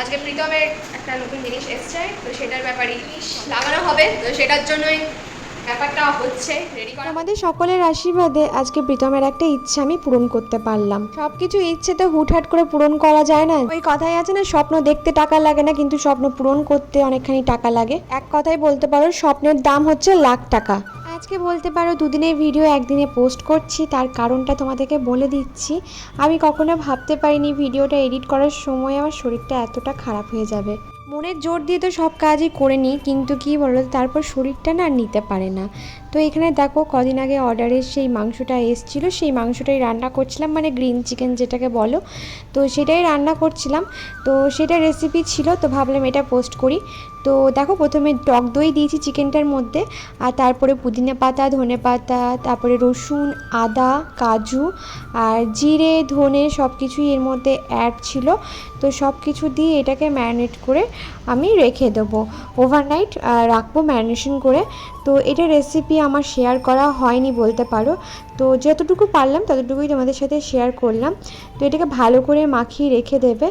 আজকে প্রীতমের একটা নতুন জিনিস এসছে, তো সেটার ব্যাপারে লাগানো হবে, তো সেটার জন্যই আমাদের সকলের আশীর্বাদে আজকে প্রীতমের একটা ইচ্ছা আমি পূরণ করতে পারলাম। সব কিছু ইচ্ছে তো হুটহাট করে পূরণ করা যায় না। ওই কথাই আছে না, স্বপ্ন দেখতে টাকা লাগে না, কিন্তু স্বপ্ন পূরণ করতে অনেকখানি টাকা লাগে। এক কথায় বলতে পারো, স্বপ্নের দাম হচ্ছে লাখ টাকা। আজকে বলতে পারো দুদিনের ভিডিও একদিনে পোস্ট করছি, তার কারণটা তোমাদেরকে বলে দিচ্ছি। আমি কখনো ভাবতে পারিনি ভিডিওটা এডিট করার সময় আমার শরীরটা এতটা খারাপ হয়ে যাবে। মনের জোর দিয়ে তো সব কাজই করে নিই, কিন্তু কি বলো তারপর শরীরটা না নিতে পারে না। তো এখানে দেখো কদিন আগে অর্ডারের সেই মাংসটা এসছিল, সেই মাংসটাই রান্না করছিলাম মানে গ্রিন চিকেন যেটাকে বলো। তো সেটাই রান্না করছিলাম। তো সেটা রেসিপি ছিল, তো ভাবলাম এটা পোস্ট করি। তো দেখো প্রথমে টক দই দিয়েছি চিকেনটার মধ্যে, আর তারপরে পুদিনা পাতা, ধনে পাতা, তারপরে রসুন, আদা, কাজু, আর জিরে, ধনে সব কিছুই এর মধ্যে অ্যাড ছিল। তো সব কিছু দিয়ে এটাকে ম্যারিনেট করে আমি রেখে দেবো। ওভারনাইট রাখব ম্যারিনেশন করে। তো এটা রেসিপি আমার শেয়ার করা হয়নি বলতে পারো। তো যতটুকু পারলাম ততটুকুই তোমাদের সাথে শেয়ার করলাম। তো এটাকে ভালো করে মাখিয়ে রেখে দেবে।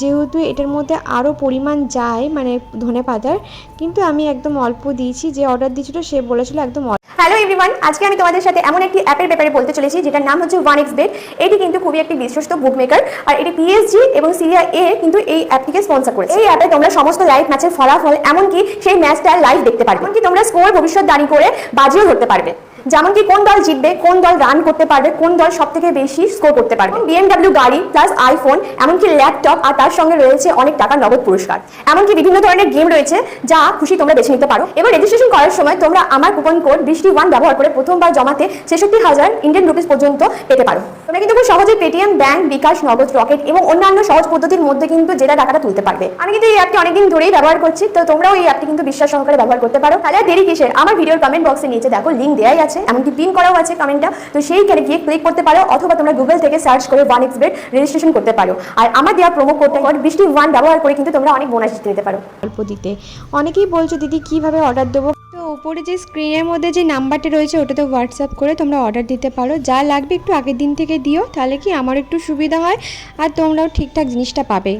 যেহেতু এটার মধ্যে আরও পরিমাণ যায় মানে ধনে পাতার কিন্তু আমি একদম অল্প দিয়েছি, যে অর্ডার দিয়েছিল সে বলেছিল একদম হ্যালো এভরিওয়ান আজকে আমি তোমাদের সাথে এমন একটি অ্যাপের ব্যাপারে বলতে চলেছি, যেটার নাম হচ্ছে ওয়ান এক্স বেড এটি কিন্তু খুবই একটি বিশ্বস্ত বুক মেকার আর এটি পিএসজি এবং সিরিয়া এ কিন্তু এই অ্যাপটিকে স্পন্সর করেছে। এই অ্যাপে তোমরা সমস্ত লাইভ ম্যাচের ফলাফল, এমনকি সেই ম্যাচটা লাইভ দেখতে পারবে। এমনকি তোমরা স্কোর ভবিষ্যৎ দাঁড়িয়ে করে বাজিও ধরতে পারবে। যেমন কি কোন দল জিতবে, কোন দল রান করতে পারবে, কোন দল সব থেকে বেশি স্কোর করতে পারবে। বিএমডাব্লিউ গাড়ি প্লাস আইফোন এমনকি ল্যাপটপ আর তার সঙ্গে রয়েছে অনেক টাকা নগদ পুরস্কার। এমনকি বিভিন্ন ধরনের গেম রয়েছে যা খুশি তোমরা বেছে নিতে পারো। এবার রেজিস্ট্রেশন করার সময় তোমরা আমার কুপন কোড বৃষ্টি ওয়ান ব্যবহার করে প্রথমবার জমাতে ছেষট্টি হাজার ইন্ডিয়ান রুপিস পর্যন্ত পেতে পারো। তোমরা কিন্তু খুব সহজেই পেটিএম ব্যাংক বিকাশ নগদ রকেট এবং অন্যান্য সহজ পদ্ধতির মধ্যে কিন্তু জেলা টাকাটা তুলতে পারবে। আমি কিন্তু এই অ্যাপটি অনেকদিন ধরেই ব্যবহার করছি, তো তোমরাও এই অ্যাপটি কিন্তু বিশ্বাস সহকারে ব্যবহার করতে পারো। তাহলে দেরি কিসের? আমার ভিডিওর কমেন্ট বক্সে নিচে দেখো লিঙ্ক দেওয়াই আছে। এমনকি পিন করাও আছে কমেন্টটা তো সেইখানে গিয়ে ক্লিক করতে পারো অথবা তোমরা গুগল থেকে সার্চ করে ওয়ান এক্স বেড রেজিস্ট্রেশন করতে পারো। আর আমার দেওয়া প্রোমো কোডটা কোড বৃষ্টি ওয়ান ব্যবহার করে কিন্তু তোমরা অনেক বোনাস জিতে নিতে পারো। অল্প দিতে। অনেকেই বলছো দিদি কীভাবে অর্ডার দেবো? তো উপরে যে স্ক্রিনের মধ্যে যে নাম্বারটা রয়েছে ওটাতে হোয়াটসঅ্যাপ করে তোমরা অর্ডার দিতে পারো। যা লাগবে একটু আগের দিন থেকে দিও তাহলে কি আমার একটু সুবিধা হয় আর তোমরাও ঠিকঠাক জিনিসটা পাবে।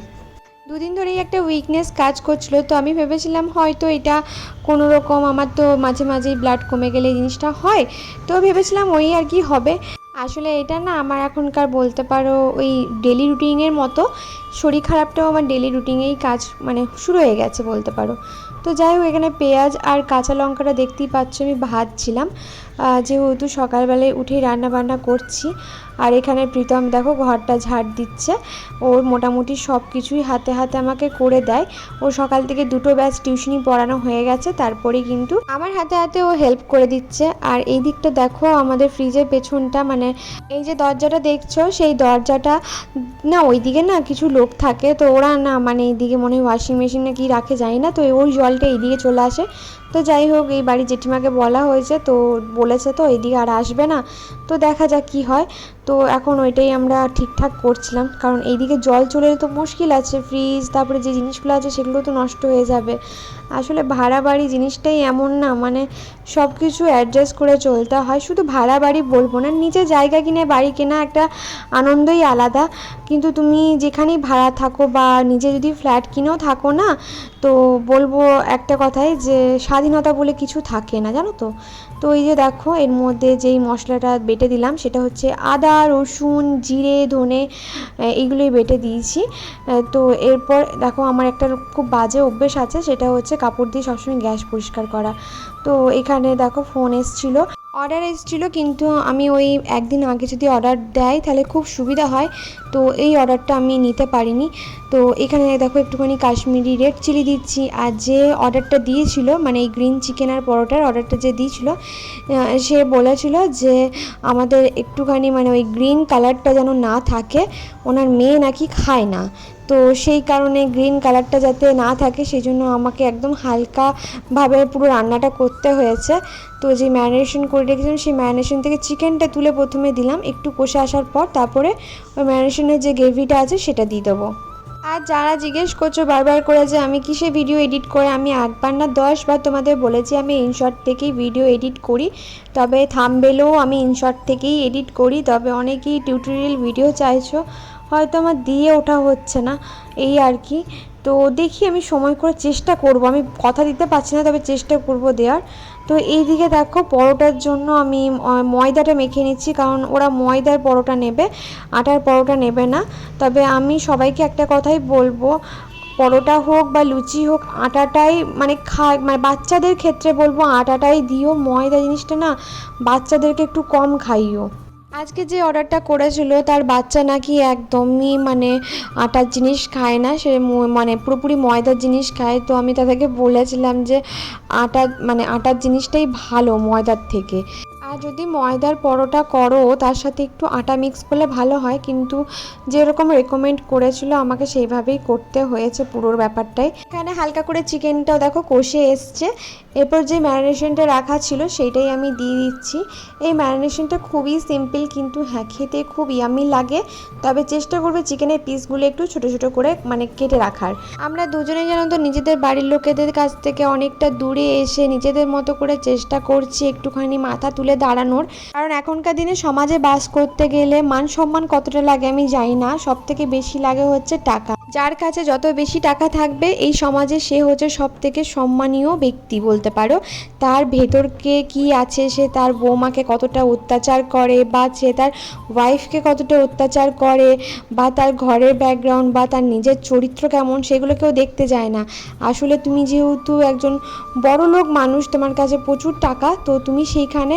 দুদিন ধরেই একটা উইকনেস কাজ করছিল, তো আমি ভেবেছিলাম হয়তো এটা কোনো রকম আমার তো মাঝে মাঝেই ব্লাড কমে গেলে জিনিসটা হয়, তো ভেবেছিলাম ওই আর কি হবে। আসলে এটা না আমার এখনকার বলতে পারো ওই ডেলি রুটিনের মতো, শরীর খারাপটাও আমার ডেলি রুটিনেই কাজ মানে শুরু হয়ে গেছে বলতে পারো। তো যাই হোক, এখানে পেঁয়াজ আর কাঁচা লঙ্কাটা দেখতেই পাচ্ছ আমি ভাজছিলাম। যেহেতু সকালবেলায় উঠে রান্না বান্না করছি আর এখানে প্রীতম দেখো ঘরটা ঝাড় দিচ্ছে। ওর মোটামুটি সব কিছুই হাতে হাতে আমাকে করে দেয়। ও সকাল থেকে দুটো ব্যাচ টিউশনি পড়ানো হয়ে গেছে, তারপরে কিন্তু আমার হাতে হাতে ও হেল্প করে দিচ্ছে। আর এই দিকটা দেখো আমাদের ফ্রিজের পেছনটা মানে এই যে দরজাটা দেখছ, সেই দরজাটা না ওইদিকে না কিছু লোক থাকে, তো ওরা না মানে এইদিকে মনে হয় ওয়াশিং মেশিন না কি রাখে জানি না, তো ওই জলটা এইদিকে চলে আসে। তো যাই হোক, এই বাড়ি জেঠিমাকে বলা হয়েছে, তো বলেছে তো এইদিকে আর আসবে না। তো দেখা যাক কি হয়। তো এখন ওইটাই আমরা ঠিকঠাক করছিলাম। কারণ এইদিকে জল চলে তো মুশকিল আছে ফ্রিজ তারপরে যে জিনিসগুলো আছে সেগুলো তো নষ্ট হয়ে যাবে। আসলে ভাড়া বাড়ি জিনিসটাই এমন না মানে সব কিছু অ্যাডজাস্ট করে চলতে হয়। শুধু ভাড়া বাড়ি বলব না, নিজে জায়গা কিনে, বাড়ি কেনা একটা আনন্দই আলাদা। কিন্তু তুমি যেখানেই ভাড়া থাকো বা নিজে যদি ফ্ল্যাট কিনেও থাকো না, তো বলব একটা কথাই যে স্বাধীনতা বলে কিছু থাকে না, জানো তো? তো এই যে দেখো, এর মধ্যে যেই মশলাটা বেটে দিলাম সেটা হচ্ছে আদা, রসুন, জিরে, ধনে এইগুলোই বেটে দিয়েছি। তো এরপর দেখো আমার একটা খুব বাজে অভ্যেস আছে, সেটা হচ্ছে কাপড় দিয়ে সবসময় গ্যাস পরিষ্কার করা। তো এখানে দেখো ফোন এসছিল। অর্ডার এসেছিল, কিন্তু আমি ওই একদিন আগে যদি অর্ডার দেয়, তাহলে খুব সুবিধা হয়। তো এই অর্ডারটা আমি নিতে পারিনি। তো এখানে দেখো একটুখানি কাশ্মীরি রেড চিলি দিচ্ছি। আর যে অর্ডারটা দিয়েছিল মানে এই গ্রিন চিকেন আর পরোটার অর্ডারটা যে দিয়েছিল সে বলেছিল যে আমাদের একটুখানি মানে ওই গ্রিন কালারটা যেন না থাকে, ওনার মেয়ে নাকি খায় না। তো সেই কারণে গ্রিন কালারটা যাতে না থাকে সেই জন্য আমাকে একদম হালকাভাবে পুরো রান্নাটা করতে হয়েছে। তো যে ম্যারিনেশন করে রেখেছিলাম, সেই ম্যারিনেশন থেকে চিকেনটা তুলে প্রথমে দিলাম। একটু কষে আসার পর তারপরে ওই ম্যারিনেশনের যে গ্রেভিটা আছে, সেটা দিয়ে দেবো। আর যারা জিজ্ঞেস করছ বারবার করে যে আমি কিসে ভিডিও এডিট করে, আমি একবার না দশবার তোমাদের বলেছি আমি ইনশর্ট থেকেই ভিডিও এডিট করি। তবে থামবেলেও আমি ইনশর্ট থেকেই এডিট করি। তবে অনেকেই টিউটোরিয়াল ভিডিও চাইছো। হয়তো আমার দিয়ে ওঠা হচ্ছে না, এই আর কি। তো দেখি আমি সময় করে চেষ্টা করব, আমি কথা দিতে পারছি না, তবে চেষ্টা করব দেওয়ার। তো এই দিকে দেখো, পরোটার জন্য আমি ময়দাটা মেখে নিচ্ছি, কারণ ওরা ময়দার পরোটা নেবে, আটার পরোটা নেবে না। তবে আমি সবাইকে একটা কথাই বলব, পরোটা হোক বা লুচি হোক, আটাটাই মানে খা মানে বাচ্চাদের ক্ষেত্রে বলব, আটাটাই দিও। ময়দা জিনিসটা না, বাচ্চাদেরকে একটু কম খাইও। আজকে যে অর্ডারটা করেছিল, তার বাচ্চা নাকি একদমই মানে আটার জিনিস খায় না, সে মানে পুরোপুরি ময়দার জিনিস খায়। তো আমি তাদেরকে বলেছিলাম যে, আটা মানে আটার জিনিসটাই ভালো ময়দার থেকে। যদি ময়দার পরোটা করো, তার সাথে একটু আটা মিক্স করলে ভালো হয়। কিন্তু যেরকম রেকমেন্ড করেছিল, আমাকে সেইভাবেই করতে হয়েছে পুরোর ব্যাপারটাই। এখানে হালকা করে চিকেনটাও দেখো কষে এসছে। এরপর যে ম্যারিনেশনটা রাখা ছিল, সেইটাই আমি দিয়ে দিচ্ছি। এই ম্যারিনেশনটা খুবই সিম্পল কিন্তু হ্যাঁ খেতে খুব ইয়ামি লাগে। তবে চেষ্টা করবে চিকেনের পিসগুলো একটু ছোট ছোট করে মানে কেটে রাখার। আমরা দুজনেই জানো তো, নিজেদের বাড়ির লোকেদের কাছ থেকে অনেকটা দূরে এসে নিজেদের মতো করে চেষ্টা করছি, একটুখানি মাথা তুলে দাঁড়ানোর। কারণ এখনকার দিনে সমাজে বাস করতে গেলে মান সম্মান কতটা লাগে আমি জানি না সব থেকে বেশি লাগে হচ্ছে টাকা। যার কাছে যত বেশি টাকা থাকবে, এই সমাজে সে হচ্ছে সব থেকে সম্মানীয় ব্যক্তি বলতে পারো। তার ভেতরকে কি আছে, সে তার বৌমাকে কতটা অত্যাচার করে, বা সে তার ওয়াইফকে কতটা অত্যাচার করে, বা তার ঘরের ব্যাকগ্রাউন্ড বা তার নিজের চরিত্র কেমন, সেগুলো কেউ দেখতে যায় না। আসলে তুমি যেহেতু একজন বড় লোক মানুষ, তোমার কাছে প্রচুর টাকা, তো তুমি সেইখানে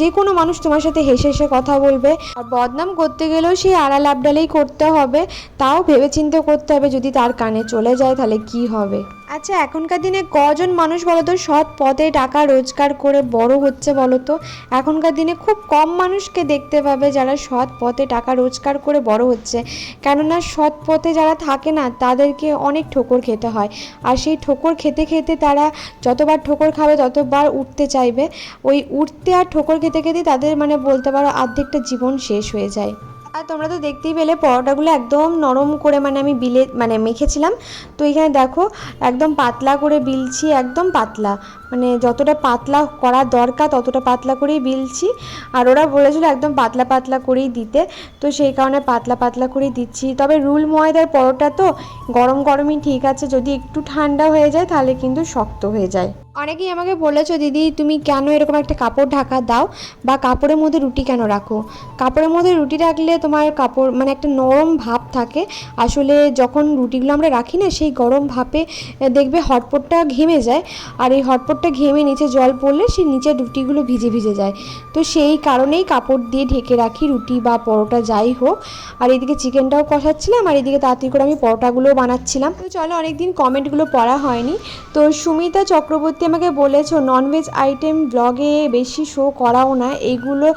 যে কোনো মানুষ তোমার সাথে হেসে হেসে কথা বলবে। আর বদনাম করতে গেলেও সেই আড়াল আবডালেই করতে হবে, তাও ভেবেচিন্তে করতে হবে যদি তার কানে চলে যায় তাহলে কি হবে? আচ্ছা এখনকার দিনে কজন মানুষ বলো তো সৎ পথে টাকা রোজগার করে বড় হচ্ছে বলো তো এখনকার দিনে খুব কম মানুষকে দেখতে পাবে যারা সৎ পথে টাকা রোজগার করে বড় হচ্ছে। কেননা সৎ পথে যারা থাকে না, তাদেরকে অনেক ঠোকর খেতে হয়। আর সেই ঠোকর খেতে খেতে তারা যতবার ঠোকর খাবে, ততবার উঠতে চাইবে। ওই উঠতে আর ঠোকর খেতে খেতে তাদের মানে বলতে পারো অর্ধেকটা জীবন শেষ হয়ে যায়। আর তোমরা তো দেখতেই পেলে পরোটাগুলো একদম নরম করে মানে আমি বিলে মানে মেখেছিলাম। তো এখানে দেখো, একদম পাতলা করে বিলছি, একদম পাতলা। মানে যতটা পাতলা করা দরকার ততটা পাতলা করেই বিলছি। আর ওরা বলেছিল একদম পাতলা পাতলা করেই দিতে। তো সেই কারণে পাতলা পাতলা করেই দিচ্ছি। তবে রুল ময়দার পরোটা তো গরম গরমই ঠিক আছে। যদি একটু ঠান্ডা হয়ে যায় তাহলে কিন্তু শক্ত হয়ে যায়। অনেকেই আমাকে বলেছ, দিদি, তুমি কেন এরকম একটা কাপড় ঢাকা দাও বা কাপড়ের মধ্যে রুটি কেন রাখো? কাপড়ের মধ্যে রুটি রাখলে তোমার কাপড় মানে একটা নরম ভাব থাকে। আসলে যখন রুটিগুলো আমরা রাখি না, সেই গরম ভাপে দেখবে হটপটটা ঘেমে যায়। আর এই হটপটটা ঘেমে নিচে জল পড়লে সে নিচে রুটিগুলো ভিজে ভিজে যায়। তো সেই কারণেই কাপড় দিয়ে ঢেকে রাখি, রুটি বা পরোটা যাই হোক। আর এদিকে চিকেনটাও কষাচ্ছিলাম, আর এদিকে তাড়াতাড়ি করে আমি পরোটাগুলোও বানাচ্ছিলাম। তো চলো অনেকদিন কমেন্টগুলো পড়া হয়নি। তো সুমিতা চক্রবর্তী আমাকে বলেছ ননভেজ আইটেম ব্লগে বেশি শো করাও না এইগুলো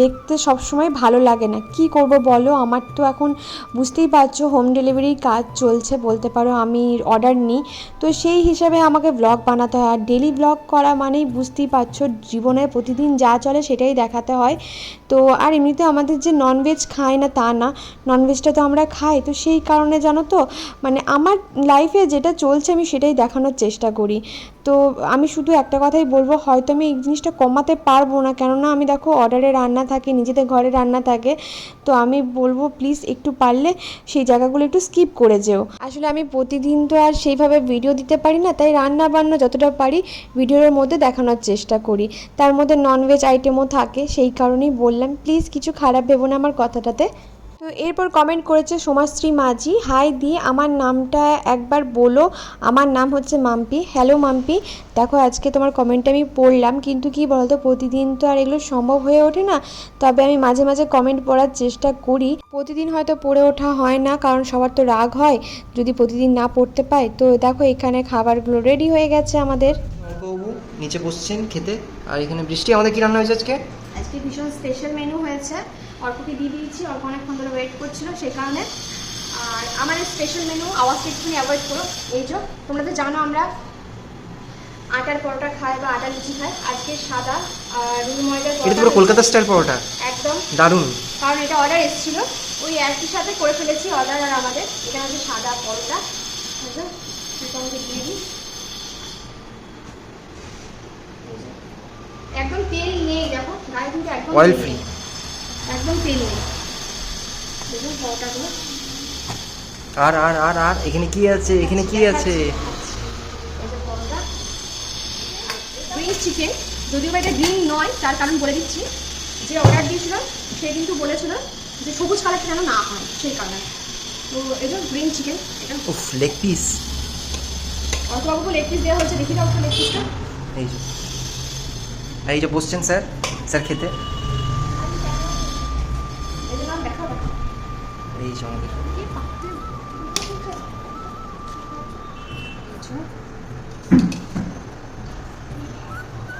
দেখতে সবসময় ভালো লাগে না। কি করব বলো? আমার তো এখন বুঝতেই পারছ হোম ডেলিভারির কাজ চলছে বলতে পারো, আমি অর্ডার নিই। তো সেই হিসাবে আমাকে ব্লগ বানাতে হয়, আর ডেলি ব্লগ করা মানেই বুঝতেই পারছ জীবনে প্রতিদিন যা চলে সেটাই দেখাতে হয়। তো আর এমনিতে আমাদের যে ননভেজ খায় না তা না ননভেজটা তো আমরা খাই, তো সেই কারণে জানো তো মানে আমার লাইফে যেটা চলছে আমি সেটাই দেখানোর চেষ্টা করি। তো আমি শুধু একটা কথাই বলব, হয়তো আমি এই জিনিসটা কমাতে পারব না। কেননা আমি দেখো অর্ডারে রান্না থাকে, নিজেদের ঘরে রান্না থাকে। তো আমি বলব প্লিজ একটু পারলে সেই জায়গাগুলো একটু স্কিপ করে যেও। আসলে আমি প্রতিদিন তো আর সেইভাবে ভিডিও দিতে পারি না, তাই রান্না বান্না যতটা পারি ভিডিওর মধ্যে দেখানোর চেষ্টা করি। তার মধ্যে ননভেজ আইটেমও থাকে, সেই কারণেই বললাম প্লিজ কিছু খারাপ ভেবো না আমার কথাটাতে। তো এরপর কমেন্ট করেছে সোমাশ্রী মাঝি হাই দি আমার নামটা একবার বলো। আমার নাম হচ্ছে মাম্পি। হ্যালো মাম্পি। দেখো আজকে তোমার কমেন্টটা আমি পড়লাম কিন্তু কি বলতো প্রতিদিন তো আর এগুলো সম্ভব হয়ে ওঠে না। তবে আমি মাঝে মাঝে কমেন্ট পড়ার চেষ্টা করি। প্রতিদিন হয়তো পড়ে ওঠা হয় না কারণ সবার তো রাগ হয়। যদি প্রতিদিন না পড়তে পাই তো দেখো এখানে খাবারগুলো রেডি হয়ে গেছে আমাদের। নিচে বসছেন খেতে। আর এখানে বৃষ্টি আমাদের কি রান্না হয়েছে আজকে? আজকে ভীষণ স্পেশাল মেনু হয়েছে। অল্পকে দিয়ে দিয়েছি অল্প অনেকক্ষণ ধরে ওয়েট করছিল সেই কারণে। আর আমার স্পেশাল মেনু আওয়াজ একটুখানি অ্যাভয়েড করো। এই যে তোমরা তো জানো আমরা আটার পরোটা খাই বা আটা লুচি খাই। আজকে সাদা আর রুল ময়দার এটা পুরো কলকাতা স্টাইল পরোটা? একদম। দারুণ। কারণ এটা অর্ডার এসেছিল। ওই একই সাথে করে ফেলেছি অর্ডার আর আমাদের। এটা হচ্ছে সাদা পরোটা। আমাকে দিয়ে দিই। একদম তেল নেই দেখো। গায়ে কিন্তু একদম free। নেই। একদম তেল নেই দেখুন পরোটাগুলো আর আর আর আর এখানে কি আছে? এখানে কি আছে? গ্রিন চিকেন যদিও এটা গ্রিন নয় তার কারণ বলে দিচ্ছি। যে অর্ডার দিয়েছিল সে কিন্তু বলেছিল যে সবুজ কালারটা যেন না হয় সেই কারণে। তো এই যে গ্রিন চিকেন এটা উফ লেগ পিস অল্পবাবু লেগ পিস দেওয়া হয়েছে দেখি দাও লেগ পিসটা এই যে। এই যে বসছেন স্যার। স্যার খেতে এই যে নাম দেখাও দেখাও। যে আমাদের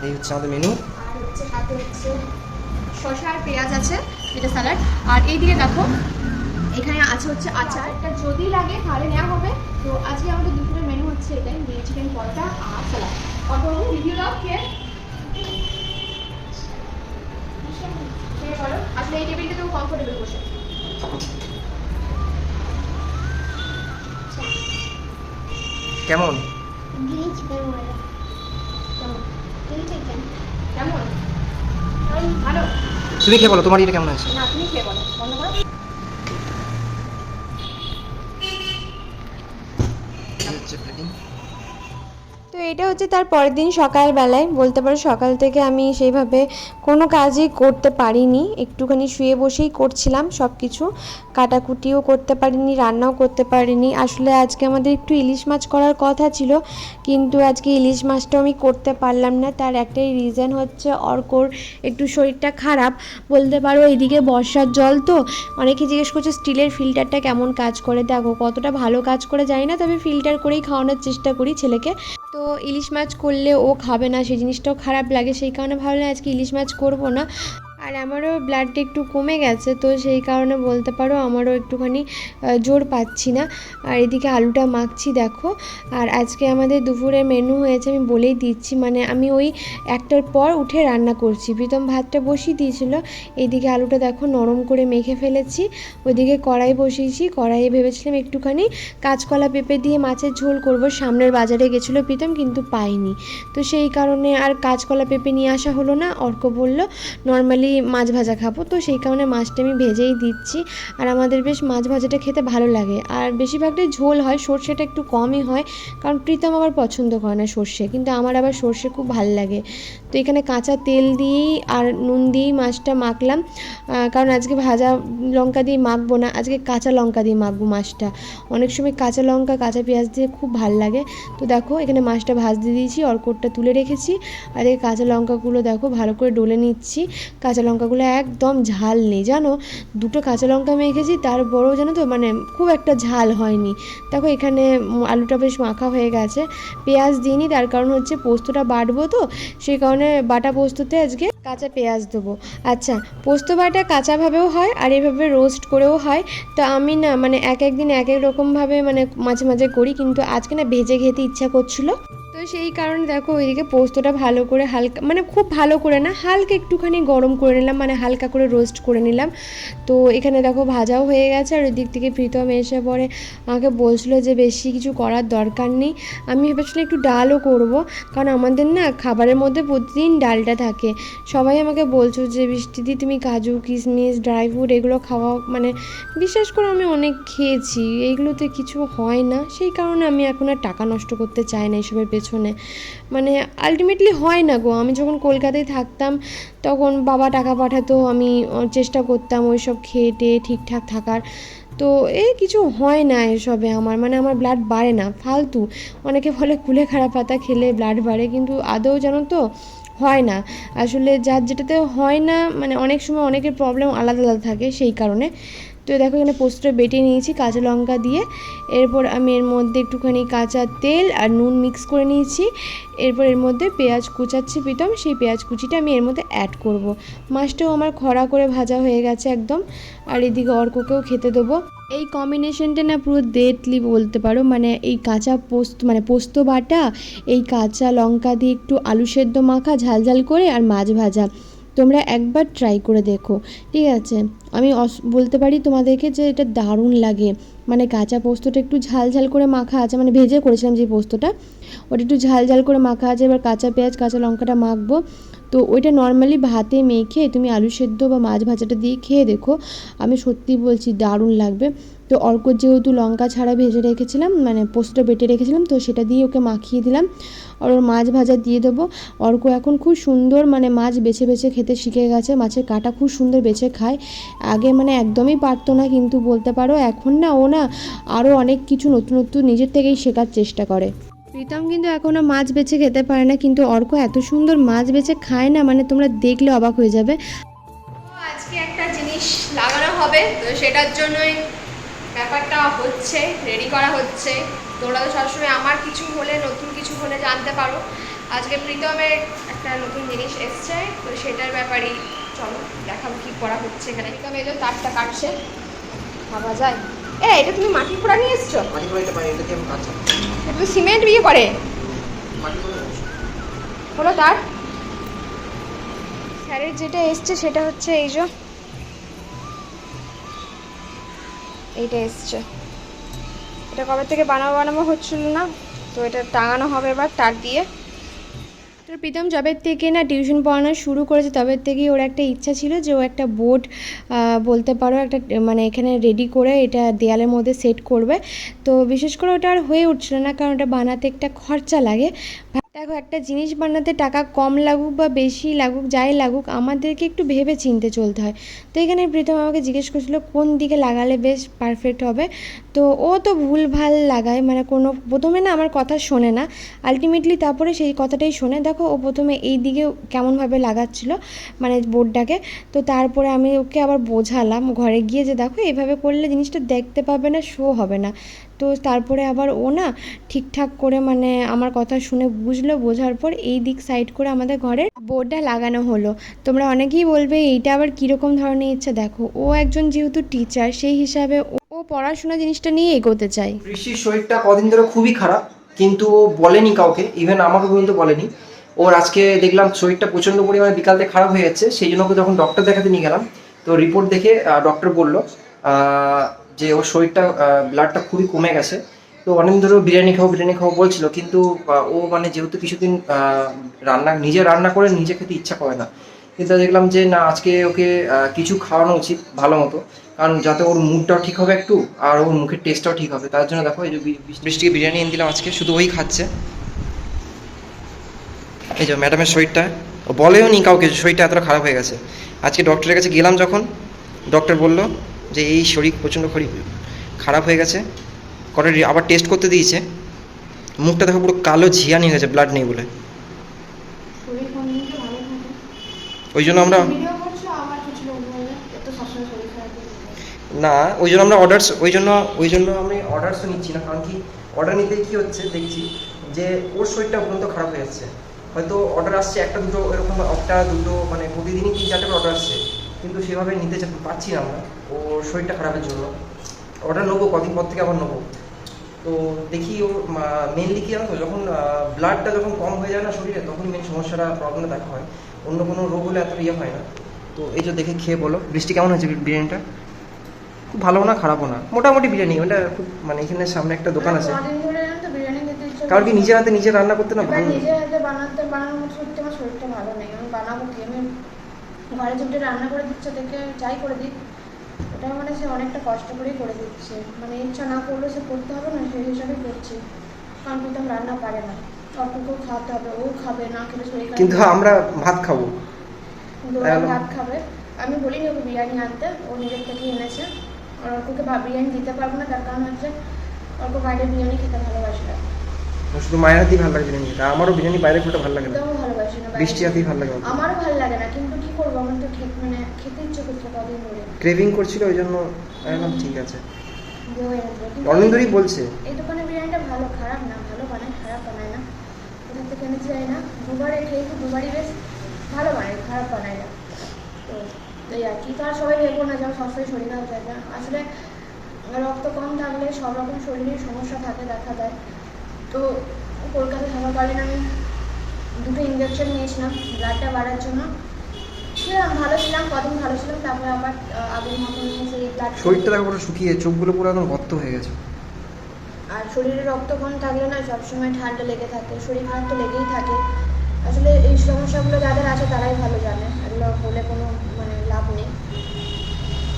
এই হচ্ছে আমাদের মেনু আর পেঁয়াজ আছে, এটা স্যালাড আর এইদিকে দেখো, এখানে আছে হচ্ছে যদি লাগে তাহলে নেওয়া হবে। তো আজকে আমাদের দুপুরের মেনু হচ্ছে এটাই গ্রিন চিকেন পরোটা আর স্যালাড অল্প রিভিউ দাও কে আসলে এই টেবিলটা তো কমফোর্টেবল বসে। কেমন? গ্রিন চিকেন কেমন গ্রিন চিকেন কেমন? ভালো। তুমি খেয়ে বলো তোমার এটা কেমন আছে না তুমি খেয়ে বলো বন্ধ করো। হচ্ছে। তো এটা হচ্ছে তার পরের দিন সকালবেলায়। বলতে পারো সকাল থেকে আমি সেইভাবে কোনো কাজই করতে পারিনি। একটুখানি শুয়ে বসেই করছিলাম সব কিছু কাটাকুটিও করতে পারিনি, রান্নাও করতে পারিনি। আসলে আজকে আমাদের একটু ইলিশ মাছ করার কথা ছিল, কিন্তু আজকে ইলিশ মাছটাও আমি করতে পারলাম না। তার একটাই রিজন হচ্ছে অর্কর একটু শরীরটা খারাপ। বলতে পারো এদিকে বর্ষার জল তো, অনেকে জিজ্ঞেস করছে স্টিলের ফিল্টারটা কেমন কাজ করে? দেখো কতটা ভালো কাজ করে, জানি না, তবে ফিল্টার করেই খাওয়ানোর চেষ্টা করি ছেলেকে। তো ইলিশ মাছ করলে ও খাবে না, সেই জিনিসটাও খারাপ লাগে, সেই কারণে ভাবলাম আজকে ইলিশ মাছ করব না। আর আমারও ব্লাডটা একটু কমে গেছে, তো সেই কারণে বলতে পারো আমারও একটুখানি জোর পাচ্ছি না। আর এদিকে আলুটা মাখছি, দেখো। আর আজকে আমাদের দুপুরের মেনু হয়েছে, আমি বলেই দিচ্ছি মানে আমি ওই একটার পর উঠে রান্না করছি। প্রীতম ভাতটা বসিয়ে দিয়েছিল এইদিকে আলুটা দেখো নরম করে মেখে ফেলেছি ওইদিকে কড়াই বসিয়েছি, কড়াইয়ে ভেবেছিলাম একটুখানি কাঁচকলা পেঁপে দিয়ে মাছের ঝোল করব, সামনের বাজারে গেছিল প্রীতম, কিন্তু পাইনি। তো সেই কারণে আর কাঁচকলা পেঁপে নিয়ে আসা হলো না, অর্ক বলল নর্মালি মাছ ভাজা খাব। তো সেই কারণে মাছটা আমি ভেজেই দিচ্ছি। আর আমাদের বেশ মাছ ভাজাটা খেতে ভালো লাগে। আর বেশিরভাগটাই ঝোল হয়, সর্ষেটা একটু কমই হয়। কারণ প্রীতম আবার পছন্দ করে না সর্ষে। কিন্তু আমার আবার সর্ষে খুব ভালো লাগে। তো এখানে কাঁচা তেল দিয়েই আর নুন দিয়েই মাছটা মাখলাম। কারণ আজকে ভাজা লঙ্কা দিয়ে মাখবো না। আজকে কাঁচা লঙ্কা দিয়ে মাখবো মাছটা। অনেক সময় কাঁচা লঙ্কা, কাঁচা পেঁয়াজ দিয়ে খুব ভালো লাগে। তো দেখো, এখানে মাছটা ভাজতে দিয়েছি অর্কটটা তুলে রেখেছি। আর এই কাঁচা লঙ্কাগুলো দেখো, ভালো করে ডলে নিচ্ছি। কাঁচা লঙ্কাগুলো একদম ঝাল নেই, জানো? দুটো কাঁচা লঙ্কা মেখেছি তার বড়ও জানো তো মানে খুব একটা ঝাল হয়নি। দেখো, এখানে আলুটা বেশ মাখা হয়ে গেছে, পেঁয়াজ দিইনি, তার কারণ হচ্ছে পোস্তটা বাটবো তো, সেই কারণে বাটা পোস্ততে আজকে কাঁচা পেঁয়াজ দেবো। আচ্ছা পোস্ত বাটা কাঁচাভাবেও হয়, আর এভাবে রোস্ট করেও হয়। তো আমি না মানে এক এক দিন এক এক রকমভাবে মানে মাঝে মাঝে করি, কিন্তু আজকে না ভেজে খেতে ইচ্ছা করছিল। তো সেই কারণে দেখো ওইদিকে পোস্তটা ভালো করে হালকা মানে খুব ভালো করে না, হালকা একটুখানি গরম করে নিলাম মানে হালকা করে রোস্ট করে নিলাম। তো এখানে দেখো ভাজাও হয়ে গেছে, আর ওই দিক থেকে প্রীতম এসে পরে আমাকে বলছিল যে বেশি কিছু করার দরকার নেই। আমি ভেবেছিলাম একটু ডালও করব, কারণ আমাদের না খাবারের মধ্যে প্রতিদিন ডালটা থাকে। সবাই আমাকে বলছো যে বৃষ্টিদি তুমি কাজু, কিশমিশ ড্রাই ফ্রুট এগুলো খাওয়া মানে বিশ্বাস করে আমি অনেক খেয়েছি, এইগুলোতে কিছু হয় না। সেই কারণে আমি এখন আর টাকা নষ্ট করতে চাই না এসবের পেছনে। মানে আলটিমেটলি হয় না গো। আমি যখন কলকাতায় থাকতাম, তখন বাবা টাকা পাঠাতো, আমি চেষ্টা করতাম ওই সব খেয়ে টেয়ে ঠিকঠাক থাকার। তো এই কিছু হয় না এসবে আমার। মানে আমার ব্লাড বাড়ে না, ফালতু। অনেকে বলে কুলে খারাপ পাতা খেলে ব্লাড বাড়ে, কিন্তু আদৌ জানো তো, হয় না। আসলে যার যেটাতে হয় না মানে অনেক সময় অনেকের প্রবলেম আলাদা আলাদা থাকে সেই কারণে। তো দেখো এখানে পোস্তটা বেটে নিয়েছি কাঁচা লঙ্কা দিয়ে। এরপর আমি এর মধ্যে একটুখানি কাঁচা তেল আর নুন মিক্স করে নিয়েছি। এরপর এর মধ্যে পেঁয়াজ কুচাচ্ছি প্রীতম, সেই পেঁয়াজ কুচিটা আমি এর মধ্যে অ্যাড করব। মাছটাও আমার খরা করে ভাজা হয়ে গেছে একদম। আর এদিকে অর্ককেও খেতে দেবো। এই কম্বিনেশনটা না পুরো ডেটলি বলতে পারো। মানে এই কাঁচা পোস্ত মানে পোস্ত বাটা, এই কাঁচা লঙ্কা দিয়ে একটু আলু সেদ্ধ মাখা, ঝাল ঝাল করে আর মাছ ভাজা। তোমরা একবার ট্রাই করে দেখো, ঠিক আছে? আমি বলতে পারি তোমাদেরকে যে এটা দারুণ লাগে। মানে কাঁচা পোস্তটা একটু ঝাল ঝাল করে মাখা আছে মানে ভেজে করেছিলাম যে পোস্তটা, ওটা একটু ঝাল ঝাল করে মাখা আছে, এবার কাঁচা পেঁয়াজ, কাঁচা লঙ্কাটা মাখবো। তো ওইটা নর্মালি ভাতে মেখে তুমি আলু সেদ্ধ বা মাছ ভাজাটা দিয়ে খেয়ে দেখো। আমি সত্যি বলছি দারুণ লাগবে। তো অর্কর যেহেতু লঙ্কা ছাড়া ভেজে রেখেছিলাম মানে পোস্ত বেটে রেখেছিলাম, তো সেটা দিয়ে ওকে মাখিয়ে দিলাম। আর ওর মাছ ভাজা দিয়ে দেবো। অর্ক এখন খুব সুন্দর মানে মাছ বেছে বেছে খেতে শিখে গেছে, মাছের কাটা খুব সুন্দর বেছে খায়। আগে মানে একদমই পারতো না, কিন্তু বলতে পারো এখন না ও না আরও অনেক কিছু নতুন নতুন নিজের থেকেই শেখার চেষ্টা করে। প্রীতম কিন্তু এখনও মাছ বেছে খেতে পারে না, কিন্তু অর্ক এত সুন্দর মাছ বেছে খায় না মানে তোমরা দেখলে অবাক হয়ে যাবে। আজকে একটা জিনিস লাগানো হবে, তো সেটার জন্যই ব্যাপারটা হচ্ছে রেডি করা হচ্ছে। তোমরা তো সবসময় আমার কিছু হলে নতুন কিছু হলে জানতে পারো। আজকে প্রীতমের একটা নতুন জিনিস এসছে তো সেটার ব্যাপারেই চলো দেখাবো কি করা হচ্ছে এখানে। প্রীতম যে তারটা কাটছে। ভাবা যায়। এ এটা তুমি মাটি খোঁড়া নিয়ে এসছো? তুমি সিমেন্ট বিয়ে করে। হলো তার। স্যারের যেটা এসছে সেটা হচ্ছে এই যে এইটা এসছে। এটা কবে থেকে বানাবো বানাবো হচ্ছিল না, তো এটা টাঙানো হবে এবার তার দিয়ে। তো প্রীতম যবের থেকে না টিউশন পড়ানো শুরু করেছে তবের থেকেই ওর একটা ইচ্ছা ছিল যে ও একটা বোর্ড বলতে পারো একটা মানে এখানে রেডি করে এটা দেয়ালের মধ্যে সেট করবে। তো বিশেষ করে ওটা আর হয়ে উঠছিল না, কারণ ওটা বানাতে একটা খরচা লাগে। দেখো, একটা জিনিস বানাতে টাকা কম লাগুক বা বেশি লাগুক, যাই লাগুক, আমাদেরকে একটু ভেবে চিনতে চলতে হয়। তো এখানে প্রীতম আমাকে জিজ্ঞেস করছিল, কোন দিকে লাগালে বেশ পারফেক্ট হবে? তো ও তো ভুল ভালো লাগায় মানে কোনো, প্রথমে না আমার কথা শোনে না। আলটিমেটলি তারপরে সেই কথাটাই শোনে। দেখো, ও প্রথমে এই দিকে কেমনভাবে লাগাচ্ছিল মানে বোর্ডটাকে। তো তারপরে আমি ওকে আবার বোঝালাম ঘরে গিয়ে যে, দেখো, এভাবে করলে জিনিসটা দেখতে পাবে না শো হবে না। তো তারপরে আবার ও না ঠিকঠাক করে মানে আমার কথা শুনে বুঝলো। বোঝার পর এই দিক সাইড করে আমাদের ঘরের বোর্ডটা লাগানো হলো। তোমরা অনেকেই বলবে, এইটা আবার কীরকম ধরনের ইচ্ছা? দেখো, ও একজন যেহেতু টিচার সেই হিসাবে পড়াশোনা জিনিসটা নিয়ে এগোতে চায় বৃষ্টির শরীরটা কদিন ধরে খুবই খারাপ, কিন্তু ও বলেনি কাউকে ইভেন আমাকে পর্যন্ত বলেনি। ওর আজকে দেখলাম শরীরটা প্রচণ্ড পরিমাণে বিকালতে খারাপ হয়ে যাচ্ছে, সেই জন্য ওকে যখন ডক্টর দেখাতে নিয়ে গেলাম। তো রিপোর্ট দেখে ডক্টর বলল যে ওর শরীরটা ব্লাডটা খুবই কমে গেছে। তো অনেক ধরে বিরিয়ানি খাব বিরিয়ানি খাব বলছিল, কিন্তু ও মানে যেহেতু কিছুদিন রান্না, নিজে রান্না করে নিজে খেতে ইচ্ছা করে না কিন্তু দেখলাম যে না, আজকে ওকে কিছু খাওয়ানো উচিত ভালো মতো। কারণ যাতে ওর মুডটাও ঠিক হবে একটু, আর ওর মুখের টেস্টটাও ঠিক হবে। তার জন্য দেখো, এই যে বৃষ্টিকে বিরিয়ানি এনে দিলাম আজকে, শুধু ওই খাচ্ছে। এই যে ম্যাডামের শরীরটা, ও বলেও নি কাউকে শরীরটা এতটা খারাপ হয়ে গেছে। আজকে ডক্টরের কাছে গেলাম যখন ডক্টর বলল যে, এই শরীর প্রচণ্ড খরি- খারাপ হয়ে গেছে। করে আবার টেস্ট করতে দিয়েছে। মুখটা দেখো পুরো কালো ঝিয়া নিয়ে গেছে ব্লাড নেই বলে শরীর কোন দিনকে ভালো থাকে ওই জন্য আমরা। না ওই জন্য আমরা অর্ডারস ওই জন্য ওই জন্য আমি অর্ডারসও নিচ্ছি না কারণ কি অর্ডার নিতে কি হচ্ছে দেখছি যে ওর শরীরটা অত্যন্ত খারাপ হয়ে যাচ্ছে। হয়তো অর্ডার আসছে একটা দুটো এরকম একটা দুটো মানে প্রতিদিনই তিন চারটে অর্ডার আসছে কিন্তু সেভাবে নিতে পারছি না আমরা ওর শরীরটা খারাপের জন্য। অর্ডার নেব কদিন পর থেকে আবার নেব। তো দেখি ওর মেনলি কি জানো যখন ব্লাডটা যখন কম হয়ে যায় না শরীরে তখন মেন সমস্যাটা প্রবলেমটা দেখা হয়। অন্য কোনো রোগ হলে এত ইয়ে হয় না। তো এই যে দেখে খেয়ে বলো বৃষ্টি কেমন হয়েছে বিরিয়ানিটা? খুব ভালো না খারাপও না? মোটামুটি বিরিয়ানি ওটা খুব মানে এখানে সামনে একটা দোকান আছে। বিরিয়ানি কারণ কি। নিজের হাতে নিজে রান্না করতে না ভালো। নিজের হাতে বানাতে বানানো সত্যি আমার শরীরটা ভালো নেই। আমি বানাবো কি? আমি ঘরে যেটা রান্না করে দিচ্ছে দেখে যাই করে দিই ওটা মানে সে অনেকটা কষ্ট করেই করে দিচ্ছে। মানে ইচ্ছা না করলে সে করতে হবে না সেই হিসাবে করছে। কারণ প্রীতম রান্না পারে না। অল্পকেও খাওয়াতে হবে ও খাবে না খেলে শরীর কিন্তু আমরা ভাত খাব। ভাত খাবে। আমি বলিনি ওকে বিরিয়ানি আনতে ও নিজের থেকে এনেছে। আর ওকে বিরিয়ানি দিতে পারব না তার কারণ হচ্ছে অল্প বাইরে বিরিয়ানি খেতে ভালোবাসে শুধু মায়ের হাতেই ভালো লাগে বিরিয়ানি আমারও বিরিয়ানি বাইরে খেতে ভালো লাগে না। বৃষ্টি হাতেই ভালো লাগে আমারও ভালো লাগে না কিন্তু কি করব? আমার তো খেতে মানে খেতে ইচ্ছে করছে কদিন ধরে। ক্রেভিং করছিল ওই জন্য বললাম ঠিক আছে। ধরেই বলছে। এই দোকানের বিরিয়ানিটা ভালো খারাপ না ভালো বানায় খারাপ বানায় না। কোথা থেকে এনেছি জানি না। দুবারে খেয়েছি দুবারই বেশ ভালো বানায় খারাপ বানায় না। তো এই আর কি তো আর সবাই ভেবো না যেমন সবসময় শরীর খারাপ থাকে। আসলে রক্ত কম থাকলে সব রকম শরীরের সমস্যা থাকে দেখা দেয়। তো কলকাতা থাকাকালীন আমি দুটো ইঞ্জেকশন নিয়েছিলাম ব্লাডটা বাড়ার জন্য। ছিলাম ভালো ছিলাম কদিন ভালো ছিলাম তারপরে আবার আগের মতন সেই ব্লাড শরীরটা দেখো পুরো শুকিয়ে চোখগুলো পুরো একদম গর্ত হয়ে গেছে। আর শরীরে রক্ত কম থাকলে না সবসময় ঠান্ডা লেগে থাকে শরীর খারাপ তো লেগেই থাকে। আসলে এই সমস্যাগুলো যাদের আছে তারাই ভালো জানে এগুলো বলে কোনো মানে লাভ নেই।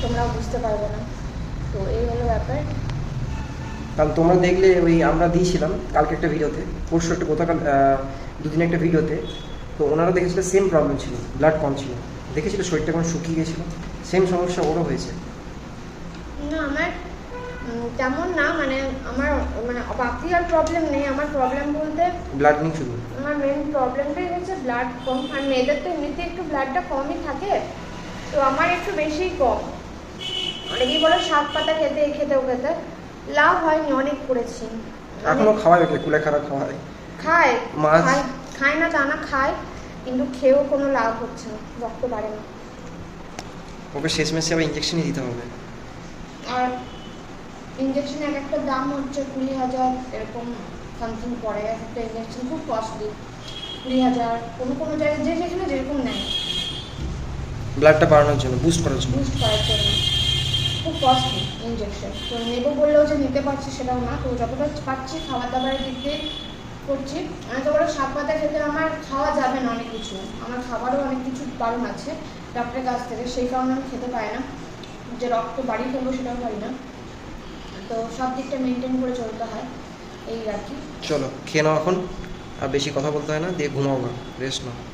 তোমরাও বুঝতে পারবে না। তো এই হলো ব্যাপার। কারণ তোমরা দেখলে ওই আমরা দিয়েছিলাম কালকে একটা ভিডিওতে পরশু একটা গতকাল আহ, দুদিন একটা ভিডিওতে তো ওনারা দেখেছিল সেম প্রবলেম ছিল ব্লাড কম ছিল। দেখেছিল শরীরটা কেমন শুকিয়ে গেছিল? সেম সমস্যা ওরও হয়েছে। না আমার তেমন না মানে আমার মানে বাকি আর প্রবলেম নেই। আমার প্রবলেম বলতে ব্লাড নেই শুধু? আমার মেন প্রবলেমটাই হচ্ছে ব্লাড কম। আর মেয়েদের তো এমনিতে একটু ব্লাডটা কমই থাকে তো আমার একটু বেশিই কম। অনেকেই বলে শাক পাতা খেতে খেতে ও খেতে। লাভ হয়নি অনেক করেছি এখনও খাওয়াই ওকে কুলে খারাপ খাওয়াই খায়। মাছ? খায়। খায় না তা না খায় কিন্তু খেয়েও কোনো লাভ হচ্ছে না রক্ত বাড়ে না। ওকে শেষ মেসে আবার ইঞ্জেকশনই দিতে হবে। আর ইঞ্জেকশন এক একটা দাম হচ্ছে কুড়ি হাজার এরকম সামথিং পড়ে এক একটা ইঞ্জেকশন খুব কস্টলি কুড়ি হাজার কোনো কোনো জায়গায় যে যেখানে যেরকম নেয়। ব্লাডটা বাড়ানোর জন্য বুস্ট করার জন্য। বুস্ট করার জন্য। খুব কস্টলি ইঞ্জেকশন তো নেব বললেও যে নিতে পারছি সেটাও না। তো যতটা পাচ্ছি খাবার দাবারের দিক দিয়ে করছি। আমি তো বলো শাক পাতা খেতে আমার খাওয়া যাবে না অনেক কিছু। আমার খাবারও অনেক কিছু বারণ আছে ডক্টরের কাছ থেকে। সেই কারণে আমি খেতে পাই না। যে রক্ত বাড়ি ফেলব সেটাও পারি না। তো সব দিকটা মেনটেন করে চলতে হয়। এই আর কি। চলো, খেয়ে নাও এখন। আর বেশি কথা বলতে হয় না। দিয়ে ঘুমাও না। রেস্ট নাও।